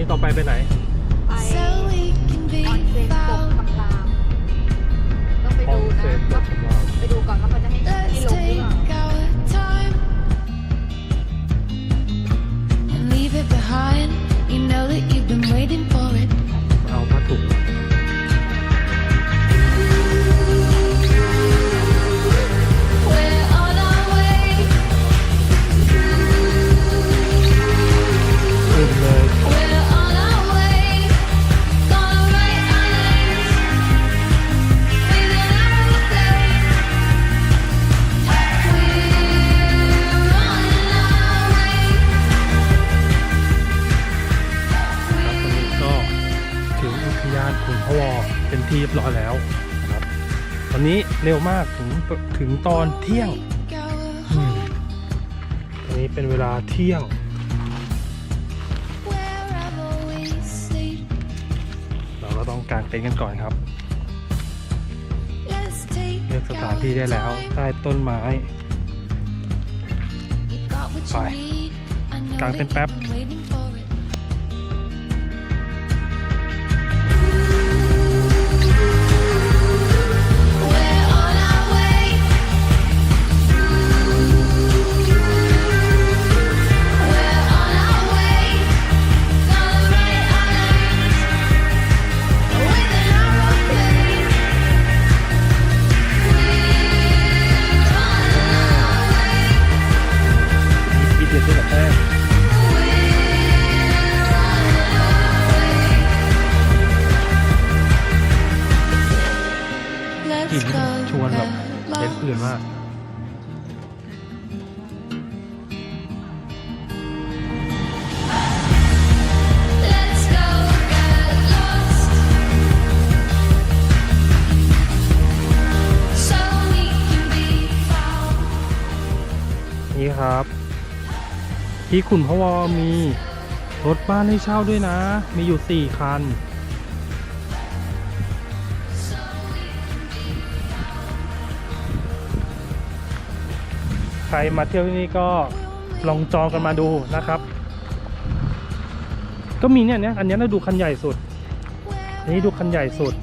นี้ต่อไปไปไหน ไปออนเซ็นตกกำลางต้องไปดูนะไปดูก่อนว่าเขาจะให้ให้ลงหรือเปล่า Behind, you know that you've been waiting for ร็วมากถึงถึงตอนเที่ยงอืมตอนนี้เป็นเวลาเที่ยง เราก็ต้องกางเต็นท์กันก่อนครับเลือกสถานที่ได้แล้วใต้ต้นไม้ You got what you Bye. need. I know กางเต็นท์แป๊บ ที่ขุนพวอมีรถบ้านให้เช่าด้วยนะ มีอยู่ 4 คัน ใครมาเที่ยวที่นี่ก็ลองจองกันมาดูนะครับ ก็มีเนี่ยเนี่ยอันนี้เราดูคันใหญ่สุดนนี้ดูคันใหญ่สุด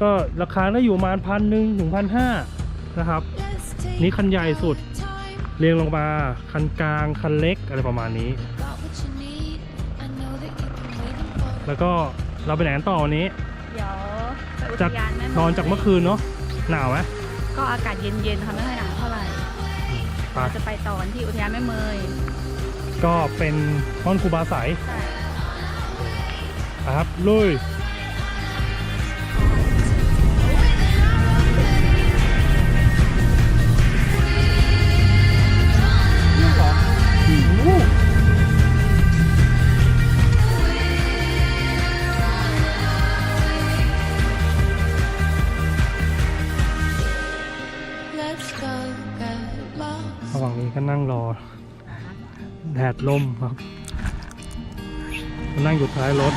ก็ราคาก็อยู่ประมาณพันหนึ่งถึงพันห้านะครับ นี่คันใหญ่สุด เรียงลงมาคันกลางคันเล็กอะไรประมาณนี้ Got what you need. I know that you've been waiting for it. แล้วก็เราไปไหนกันต่อวันนี้เดี๋ยวไปอุทจากยานแม่นอนจากเมื่อคืนเนาะหนาวไหมก็อากาศเย็นๆค่ะไม่ค่อยหนาวเท่าไหร่ไปเราจะไปต่อกันที่อุทยานแม่เมยก็เป็นห้องครูบาใสใช่ครับลุย นี้ก็นั่งรอ แดดลมครับก็นั่งอยู่ท้ายรถ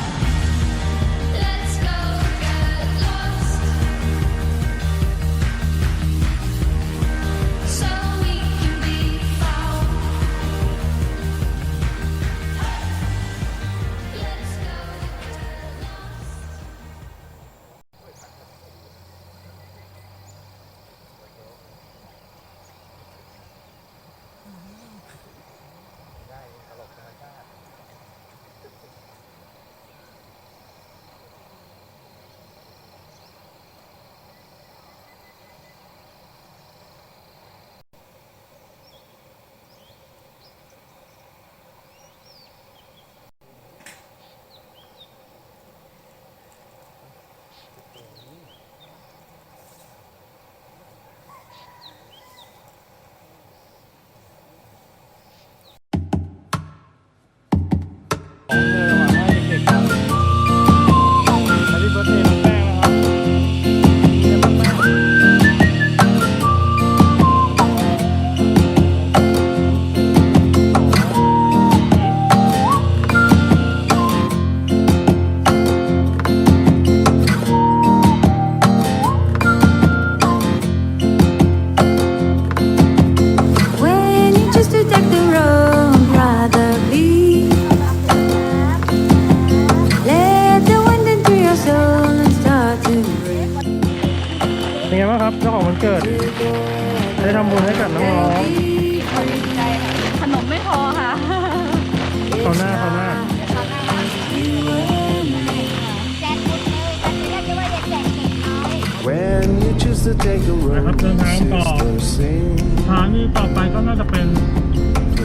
นะครับเดินทางต่อ sister, sing. ทางนี้ต่อไปก็น่าจะเป็น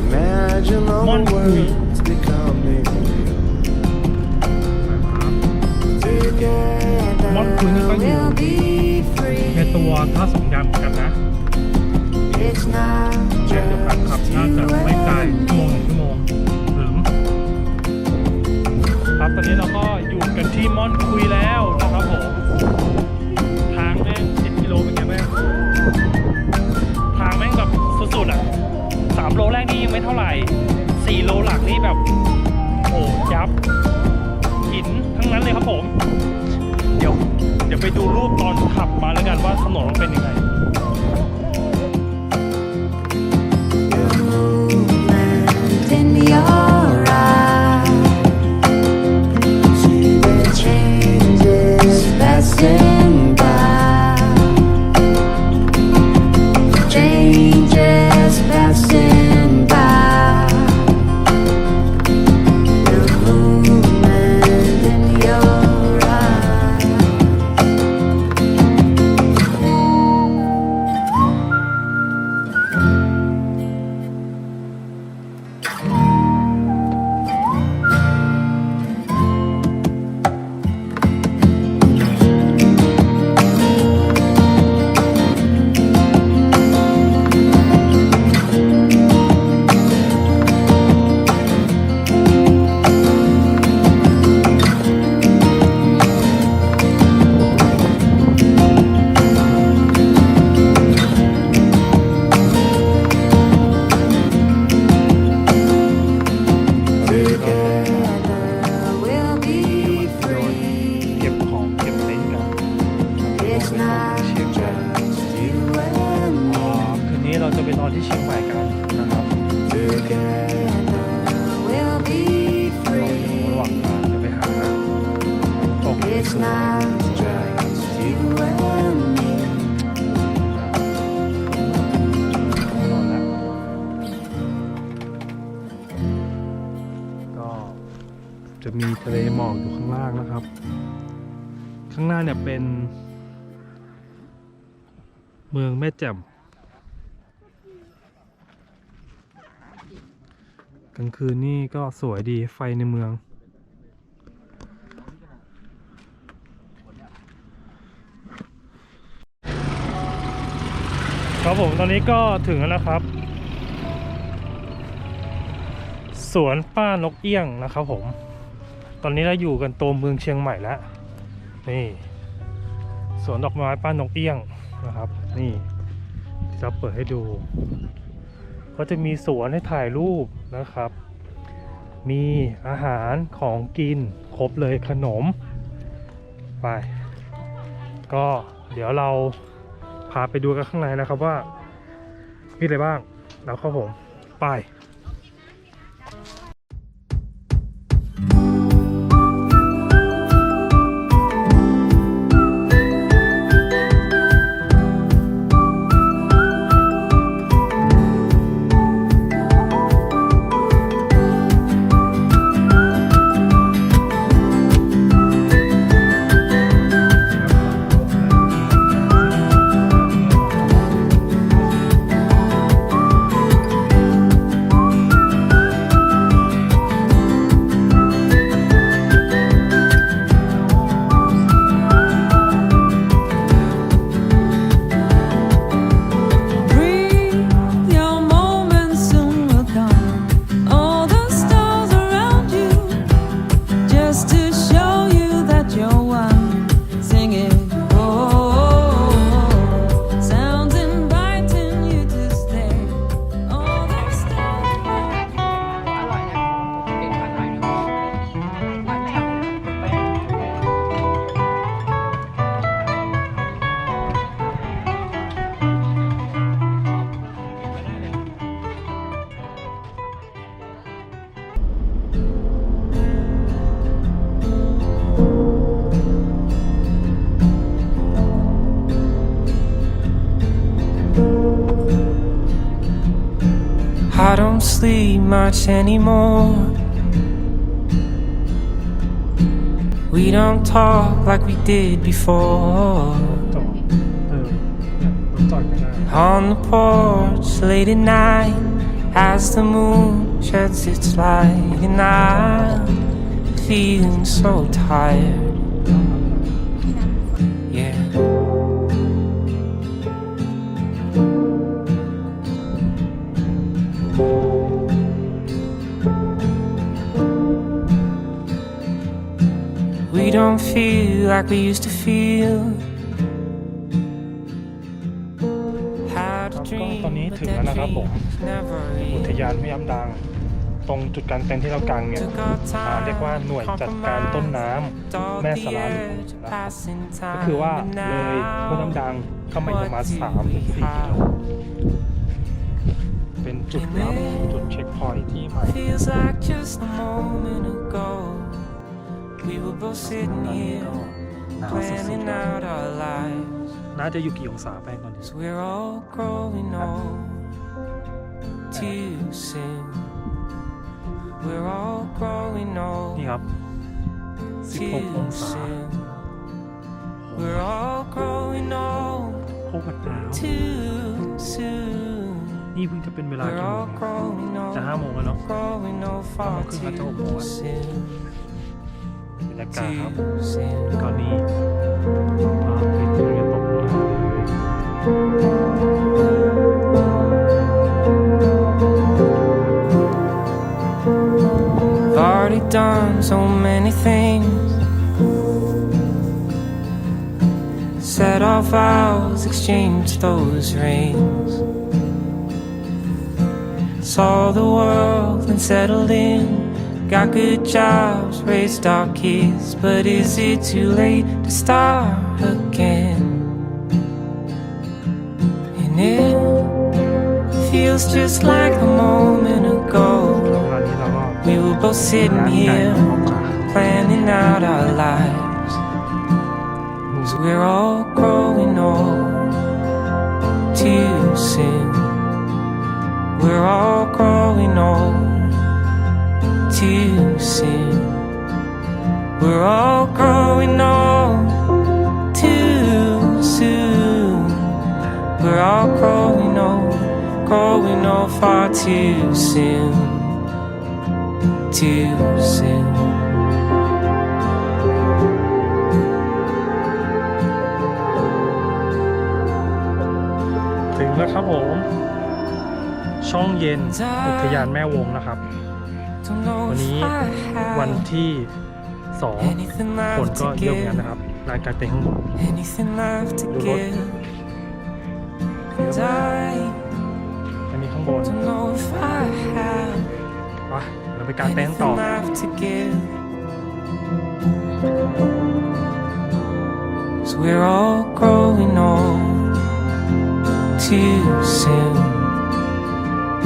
Imagine all the Monthly. words becoming real. Together ม่อนคุยนี่ก็อยู่ we'll be free. ในตัวท่าสงยามเหมือนกันนะ It's not เช่นเดียวกันครับ just น่า you จะไม่ไกล and ชั่วโมงหนึ่งชั่วโมงถึงครับตอนนี้เราก็อยู่กันที่ม่อนคุยแล้ว สุดๆอะสามโลแรกนี่ยังไม่เท่าไหร่สี่โลหลักนี่แบบโอ้ยับหินทั้งนั้นเลยครับผม เดี๋ยว เดี๋ยวไปดูรูปตอนขับมาแล้วกันว่าถนนมันเป็นยังไง movement in your จะมีทะเลหมอกอยู่ข้างล่างนะครับ ข้างหน้าเนี่ยเป็น เมืองแม่แจ่มกลางคืนนี่ก็สวยดีไฟในเมือง ครับผมตอนนี้ก็ถึงแล้วนะครับ สวนป้านกเอี้ยงนะครับผม ตอนนี้เราอยู่กันตัวเมืองเชียงใหม่แล้ว นี่สวนดอกไม้ป้านกเอี้ยงนะครับ นี่ที่เราเปิดให้ดู ก็จะมีสวนให้ถ่ายรูปนะครับ มีอาหารของกินครบเลยขนม ไป ก็เดี๋ยวเราพาไปดูกันข้างในนะครับว่า มีอะไรบ้างแล้วครับผม ไป sleep much anymore. We don't talk like we did before. On the porch late at night, as the moon sheds its light, and I'm feeling so tired. Like we used to feel. Had ค a รับก็ dream, ตอนนี้ but ถึงแล้ว that นะครับผม dream never อุท real. ยานแม่ย้ำดัง ตรงจุดกางเต็นท์ที่เรากางเนี่ย Took our อ่าเรียกว่าหน่วย time, จัดการต้นน้ำ compromised, แม่ dog สลา the หลวง edge, นะครับ passing ก็คือว่า time, เลยห้วยน้ำดังเข้ามาอีกประมาณ what do 3ถึง we 4กิโล have? เป็นจุดรับจุดเช็คพอยท์ที่ใหม่ Feels like just a moment ago. We were both sitting here, หนาวสุด planning ๆ out our lives. น่าจะอยู่กี่องศาแป้งตอนนี้ Cause we're all growing old too soon. We're all growing นี่ old ครับ 16 too องศา soon. We're all growing old โคตรหนาว too soon. นี่เพิ่งจะเป็นเวลา We're กี่โม all ง growing จะ old, ห้าโมงแล้วเนาะ growing old far Tama ka, too katobo. soon. บร รยากาศครับ Too soon. ตอนนี้ฟ้าปิดเลยตกลงมาเลย I've already done so many things. Set our vows, exchanged those rings. Saw the world and settled in. Got good jobs, raised our kids, but is it too late to start again? And it feels just like a moment ago. We were both sitting here, planning out our lives. Cause we're all growing old too soon. We're all growing old. To soon. We're all growing old too soon. We're all growing old, growing old far too soon. Too soon. ถึงแล้วครับผมช่องเย็นอุทยานแม่วงนะครับ วันนี้วันที่สองคนก็เยอะเมนนนะครับรายการเต้งนดูรถเอันนี้ข้างบนไปเราไปการเต้นต่อเ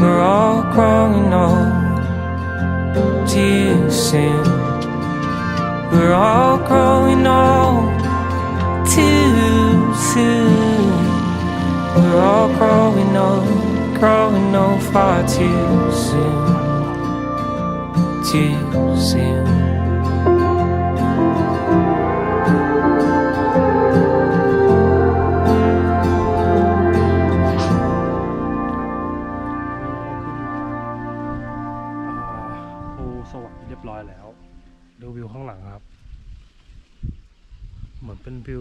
We're all too soon. We're all growing old too soon. We're all growing old, growing old far too soon. Too soon.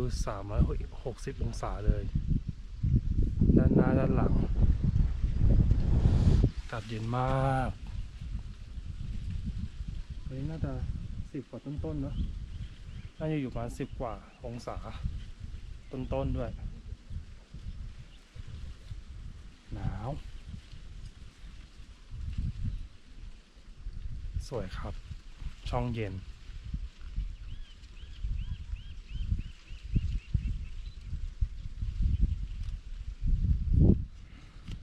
360 องศาเลย ด้านหน้าด้านหลังอากาศเย็นมากวันนี้น่าจะสิบกว่าต้นๆเนอะน่าจะอยู่ประมาณสิบกว่าองศา ต้นๆด้วย หนาว สวยครับ ช่องเย็น